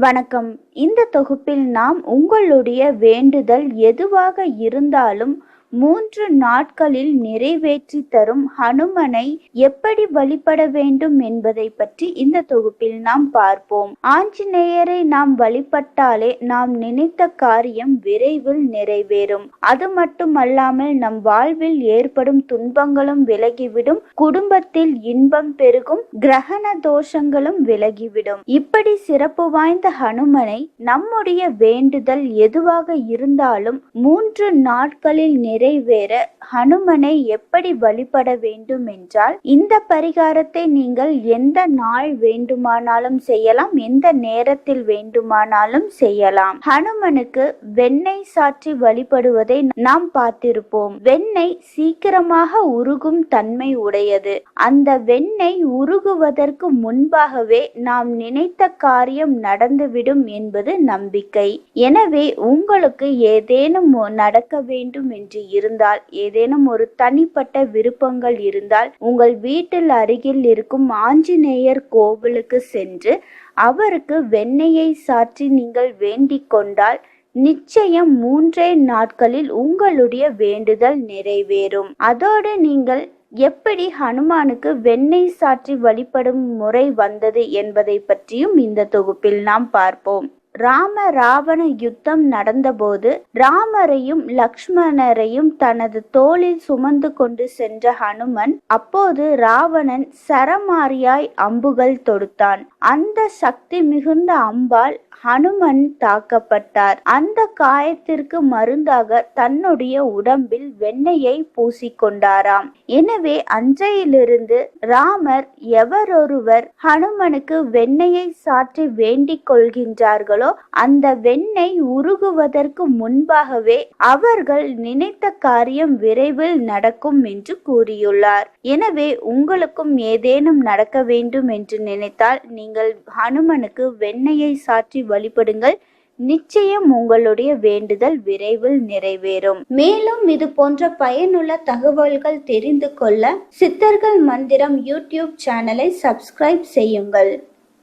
வணக்கம். இந்த தொகுப்பில் நாம் உங்களுடைய வேண்டுதல் எதுவாக இருந்தாலும் மூன்று நாட்களில் நிறைவேற்றி தரும் ஹனுமனை எப்படி வழிபட வேண்டும் என்பதை பற்றி இந்த தொகுப்பில் நாம் பார்ப்போம். ஆஞ்சநேயரை நாம் வழிபட்டாலே நாம் நினைத்த காரியம் விரைவில் நிறைவேறும். அது மட்டுமல்லாமல் நம் வாழ்வில் ஏற்படும் துன்பங்களும் விலகிவிடும். குடும்பத்தில் இன்பம் பெருகும். கிரகண தோஷங்களும் விலகிவிடும். இப்படி சிறப்பு வாய்ந்த ஹனுமனை நம்முடைய வேண்டுதல் எதுவாக இருந்தாலும் மூன்று நாட்களில் நிறைவேற ஹனுமனை எப்படி வழிபட வேண்டும் என்றால் இந்த பரிகாரத்தை நீங்கள் எந்த நாள் வேண்டுமானாலும் செய்யலாம் எந்த நேரத்தில் வேண்டுமானாலும் செய்யலாம். ஹனுமனுக்கு வெண்ணெய் சாற்றி வழிபடுவதை நாம் பார்த்திருப்போம். வெண்ணெய் சீக்கிரமாக உருகும் தன்மை உடையது. அந்த வெண்ணெய் உருகுவதற்கு முன்பாகவே நாம் நினைத்த காரியம் நடந்துவிடும் என்பது நம்பிக்கை. எனவே உங்களுக்கு ஏதேனும் நடக்க வேண்டும் என்று இருந்தால் ஏதேனும் ஒரு தனிப்பட்ட விருப்பங்கள் இருந்தால் உங்கள் வீட்டில் அருகில் இருக்கும் ஆஞ்சநேயர் கோவிலுக்கு சென்று அவருக்கு வெண்ணெயை சாற்றி நீங்கள் வேண்டிக் கொண்டால் நிச்சயம் மூன்றே நாட்களில் உங்களுடைய வேண்டுதல் நிறைவேறும். அதோடு நீங்கள் எப்படி ஹனுமானுக்கு வெண்ணெய் சாற்றி வழிபடும் முறை வந்தது என்பதை பற்றியும் இந்த தொகுப்பில் நாம் பார்ப்போம். ராம ராவண யுத்தம் நடந்தபோது ராமரையும் லக்ஷ்மணரையும் தனது தோளில் சுமந்து கொண்டு சென்ற ஹனுமன் அப்போது ராவணன் சரமாரியாய் அம்புகள் தொடுத்தான். அந்த சக்தி மிகுந்த அம்பால் ஹனுமன் தாக்கப்பட்டார். அந்த காயத்திற்கு மருந்தாக தன்னுடைய உடம்பில் வெண்ணெயை பூசிக்கொண்டாராம். எனவே அன்றையிலிருந்து ராமர் எவரொருவர் ஹனுமனுக்கு வெண்ணெயை சாற்றி வேண்டிக் கொள்கின்றார்கள் அந்த வெண்ணெய் உருகுவதற்கு முன்பாகவே அவர்கள் நினைத்த காரியம் விரைவில் நடக்கும் என்று கூறியுள்ளார். எனவே உங்களுக்கும் ஏதேனும் நடக்க வேண்டும் என்று நினைத்தால் நீங்கள் ஹனுமனுக்கு வெண்ணெயை சாற்றி வழிபடுங்கள். நிச்சயம் உங்களுடைய வேண்டுதல் விரைவில் நிறைவேறும். மேலும் இது போன்ற பயனுள்ள தகவல்கள் தெரிந்து கொள்ள சித்தர்கள் மந்திரம் யூடியூப் சேனலை சப்ஸ்கிரைப் செய்யுங்கள்.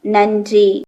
நன்றி.